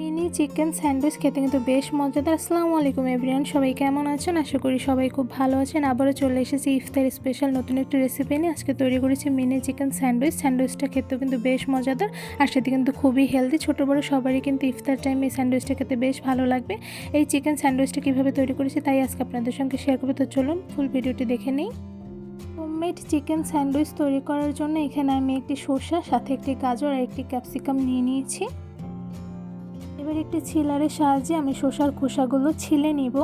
Mini chicken sandwich খেতে কিন্তু বেশ মজাদার। আসসালামু আলাইকুম এভরিয়ান সবাই কেমন আছেন? আশা করি সবাই খুব ভালো আছেন। আবারও চলে এসেছি ইফতার স্পেশাল নতুন একটি রেসিপি নিয়ে। আজকে তৈরি করেছি মিনি চিকেন স্যান্ডউইচ স্যান্ডউইচটা খেতেও কিন্তু বেশ মজাদার আর সেটি কিন্তু খুবই হেলদি ছোটো বড়ো সবারই কিন্তু ইফতার টাইমে এই স্যান্ডউইচটা খেতে বেশ ভালো লাগবে। এই চিকেন স্যান্ডউইচটা কীভাবে তৈরি করেছি তাই আজকে আপনাদের সঙ্গে শেয়ার করব। তো চলুন ফুল ভিডিওটি দেখে নিই। হোমমেড চিকেন স্যান্ডউইচ তৈরি করার জন্য এখানে আমি একটি শসা সাথে একটি গাজর আর একটি ক্যাপসিকাম নিয়ে নিয়েছি। এবার একটি ছিলারের সাহায্যে আমি শসার খোসাগুলো ছিলে নিব।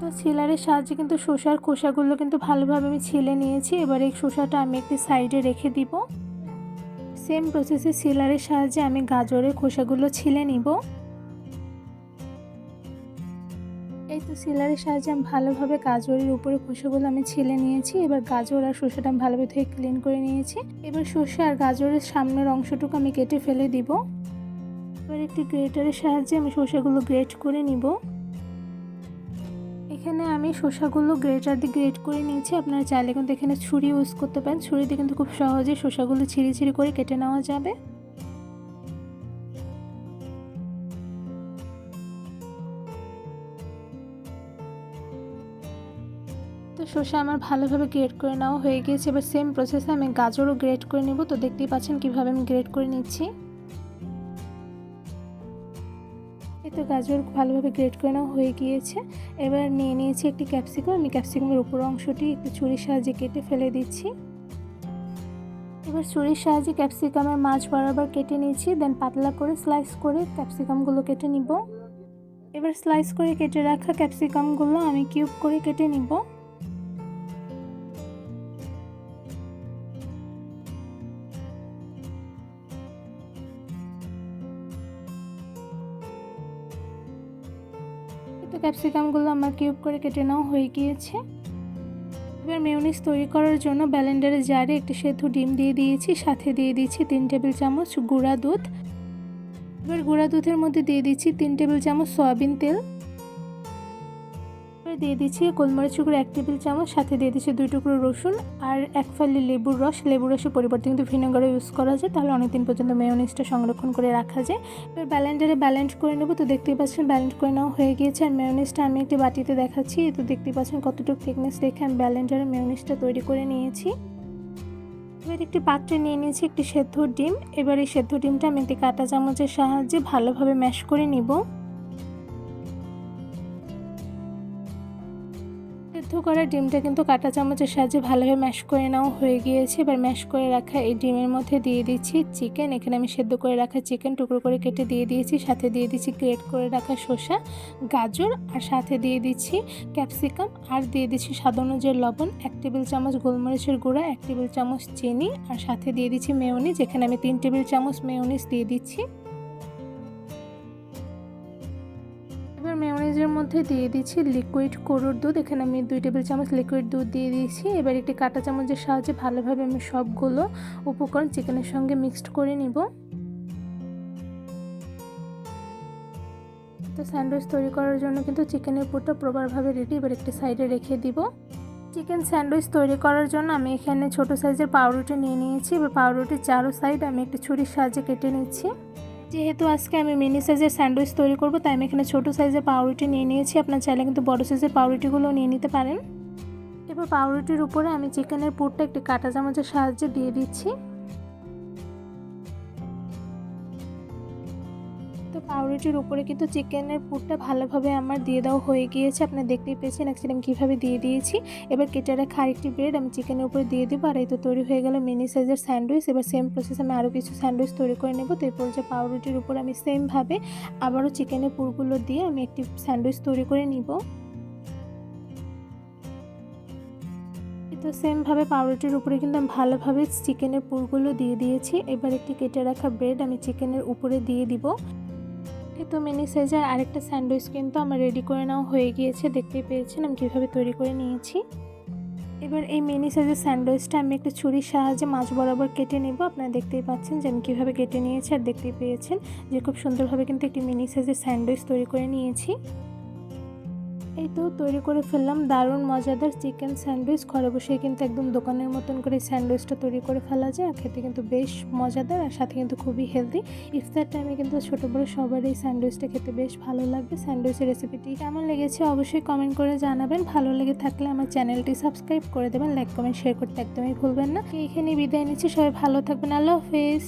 তো ছিলারের সাহায্যে কিন্তু শসার খোসাগুলো কিন্তু ভালোভাবে আমি ছিলে নিয়েছি। এবার এই শসাটা আমি একটি সাইডে রেখে দিব। সেম প্রসেসে ছিলারের সাহায্যে আমি গাজরের খোসাগুলো ছিলে নিব। এই তো সিলারের সাহায্যে আমি ভালোভাবে গাজরের উপরে খোসাগুলো আমি ছিলে নিয়েছি। এবার গাজর আর শসাটা আমি ভালোভাবে ধুয়ে ক্লিন করে নিয়েছি। এবার শসা আর গাজরের সামনের অংশটুকু আমি কেটে ফেলে দিব। এবার একটি গ্রেটারের সাহায্যে আমি শসাগুলো গ্রেট করে নিব। এখানে আমি শসাগুলো গ্রেটার দিয়ে গ্রেট করে নিয়েছি। আপনারা চাইলে কিন্তু এখানে ছুরি ইউজ করতে পারেন। ছুরিতে কিন্তু খুব সহজে শসাগুলো ছিঁড়ি ছিঁড়ি করে কেটে নেওয়া যাবে। শসা আমার ভালোভাবে গ্রেড করে নেওয়া হয়ে গিয়েছে। এবার সেম প্রসেসে আমি গাজরও গ্রেড করে নেব। তো দেখতেই পাচ্ছেন কীভাবে আমি গ্রেড করে নিচ্ছি। তো গাজর ভালোভাবে গ্রেড করে নেওয়া হয়ে গিয়েছে। এবার নিয়ে নিয়েছি একটি ক্যাপসিকাম আমি ক্যাপসিকামের উপর অংশটি একটু ছুরির সাহায্যে কেটে ফেলে দিচ্ছি। এবার ছুরির সাহায্যে ক্যাপসিকামের মাছ বরাবর কেটে নিয়েছি। দেন পাতলা করে স্লাইস করে ক্যাপসিকামগুলো কেটে নিব। এবার স্লাইস করে কেটে রাখা ক্যাপসিকামগুলো আমি কিউব করে কেটে নিব। তো ক্যাপসিকামগুলো আমার কিউব করে কেটে নেওয়া হয়ে গিয়েছে। এবার মেয়নিজ তৈরি করার জন্য ব্যালেন্ডারের জারে একটি সেদ্ধ ডিম দিয়ে দিয়েছি, সাথে দিয়ে দিচ্ছি তিন টেবিল চামচ গুঁড়া দুধ। এবার গুঁড়া দুধের মধ্যে দিয়ে দিচ্ছি তিন টেবিল চামচ সয়াবিন তেল। এবার দিয়ে দিচ্ছি গোলমরিচ গুঁড়ো এক টেবিল চামচ, সাথে দিয়ে দিচ্ছি দুই টুকরো রসুন আর এক ফালি লেবুর রস। লেবুর রসের পরিবর্তে কিন্তু ভিনেগারও ইউজ করা যায়, তাহলে অনেকদিন পর্যন্ত মেয়নিজটা সংরক্ষণ করে রাখা যায়। এবার ব্যালেন্ডারে ব্যালেন্স করে নেব, তো দেখতেই পাচ্ছেন ব্যালেন্স করে নেওয়া হয়ে গিয়েছে। আর মেয়নিজটা আমি একটি বাটিতে দেখাচ্ছি, তো দেখতেই পাচ্ছেন কতটুকু থিকনেস রেখে আমি ব্যালেন্ডারে মেয়নিজটা তৈরি করে নিয়েছি। এবার একটি পাত্রে নিয়ে নিয়েছি একটি সেদ্ধ ডিম। এবার এই সেদ্ধ ডিমটা আমি একটি কাঁটা চামচের সাহায্যে ভালোভাবে ম্যাশ করে নিব। করা ডিমটা কিন্তু কাঁটা চামচের সাহায্যে ভালোভাবে ম্যাশ করে নেওয়া হয়ে গিয়েছে। এবার ম্যাশ করে রাখা এই ডিমের মধ্যে দিয়ে দিচ্ছি চিকেন এখানে আমি সেদ্ধ করে রাখা চিকেন টুকরো করে কেটে দিয়ে দিয়েছি। সাথে দিয়ে দিচ্ছি গ্রেট করে রাখা শসা, গাজর আর সাথে দিয়ে দিচ্ছি ক্যাপসিকাম আর দিয়ে দিচ্ছি স্বাদ অনুযায়ী লবণ, এক টেবিল চামচ গোলমরিচের গুঁড়া, এক টেবিল চামচ চিনি আর সাথে দিয়ে দিচ্ছি মেয়নিজ এখানে আমি তিন টেবিল চামচ মেয়নিজ দিয়ে দিচ্ছি। মধ্যে দিয়ে দিচ্ছি লিকুইড গরুর দুধ। এখানে আমি দুই টেবিল চামচ লিকুইড দুধ দিয়ে দিয়েছি। এবার একটি কাঁটা চামচের সাহায্যে ভালোভাবে আমি সবগুলো উপকরণ চিকেনের সঙ্গে মিক্সড করে নিব। তো স্যান্ডউইচ তৈরি করার জন্য কিন্তু চিকেনের পুরটা প্রপারভাবে রেডি এবার একটি সাইডে রেখে দিব। চিকেন স্যান্ডউইচ তৈরি করার জন্য আমি এখানে ছোট সাইজের পাউরুটি নিয়ে নিয়েছি। এবার পাউরুটির চারো সাইড আমি একটি ছুরির সাহায্যে কেটে নিচ্ছি। যেহেতু আজকে আমি মিনি সাইজের স্যান্ডউইচ তৈরি করব, তাই আমি এখানে ছোটো সাইজের পাউরুটি নিয়ে নিয়েছি। আপনার চাইলে কিন্তু বড়ো সাইজের পাউরুটিগুলো নিয়ে নিতে পারেন। এবার পাউরুটির উপরে আমি চিকেনের পুরটা একটি কাঁটা চামচের সাহায্যে দিয়ে দিচ্ছি। পাউরুটির উপরে কিন্তু চিকেনের পুরটা ভালোভাবে আমার দিয়ে দেওয়া হয়ে গিয়েছে। আপনারা দেখতেই পেয়েছেন অ্যাকচুয়ালি আমি কীভাবে দিয়ে দিয়েছি। এবার কেটে রাখা আরেকটি ব্রেড আমি চিকেনের উপরে দিয়ে দেবো। আর এই তো তৈরি হয়ে গেল মিনি সাইজের স্যান্ডউইচ এবার সেম প্রসেস আমি আরও কিছু স্যান্ডউইচ তৈরি করে নেব। তো এরপর যে পাউরুটির উপর আমি সেমভাবে আবারও চিকেনের পুরগুলো দিয়ে আমি একটি স্যান্ডউইচ তৈরি করে নিব। তো সেমভাবে পাউরুটির উপরে কিন্তু আমি ভালোভাবে চিকেনের পুরগুলো দিয়ে দিয়েছি। এবার একটি কেটে রাখা ব্রেড আমি চিকেনের উপরে দিয়ে দিব। এই তো মিনি সাইজের আরেকটা স্যান্ডউইচ কিন্তু আমার রেডি করে নেওয়া হয়ে গিয়েছে দেখতে পেয়েছেন, আমি কীভাবে তৈরি করে নিয়েছি। এবার এই মিনি সাইজের স্যান্ডউইচটা আমি একটা ছুরির সাহায্যে মাছ বরাবর কেটে নেব, আপনারা দেখতেই পাচ্ছেন যে আমি কীভাবে কেটে নিয়েছি আর দেখতেই পেয়েছেন যে খুব সুন্দরভাবে কিন্তু একটি মিনি সাইজের স্যান্ডউইচ তৈরি করে নিয়েছি। এই তো তৈরি করে ফেললাম। দারুণ মজাদার চিকেন স্যান্ডউইচ ঘরে বসে কিন্তু একদম দোকানের মতন করে স্যান্ডউইচটা তৈরি করে ফেলা যায়। আর খেতে কিন্তু বেশ মজাদার আর সাথে কিন্তু খুবই হেলদি ইফতার টাইমে কিন্তু ছোটো বড়ো সবার এই স্যান্ডউইচটা খেতে বেশ ভালো লাগবে। স্যান্ডউইচের রেসিপিটি কেমন লেগেছে অবশ্যই কমেন্ট করে জানাবেন। ভালো লেগে থাকলে আমার চ্যানেলটি সাবস্ক্রাইব করে দেবেন। লাইক কমেন্ট শেয়ার করতে একদমই ভুলবেন না। এইখানে বিদায় নিচ্ছি। সবাই ভালো থাকবেন। আল্লাহ হাফেজ।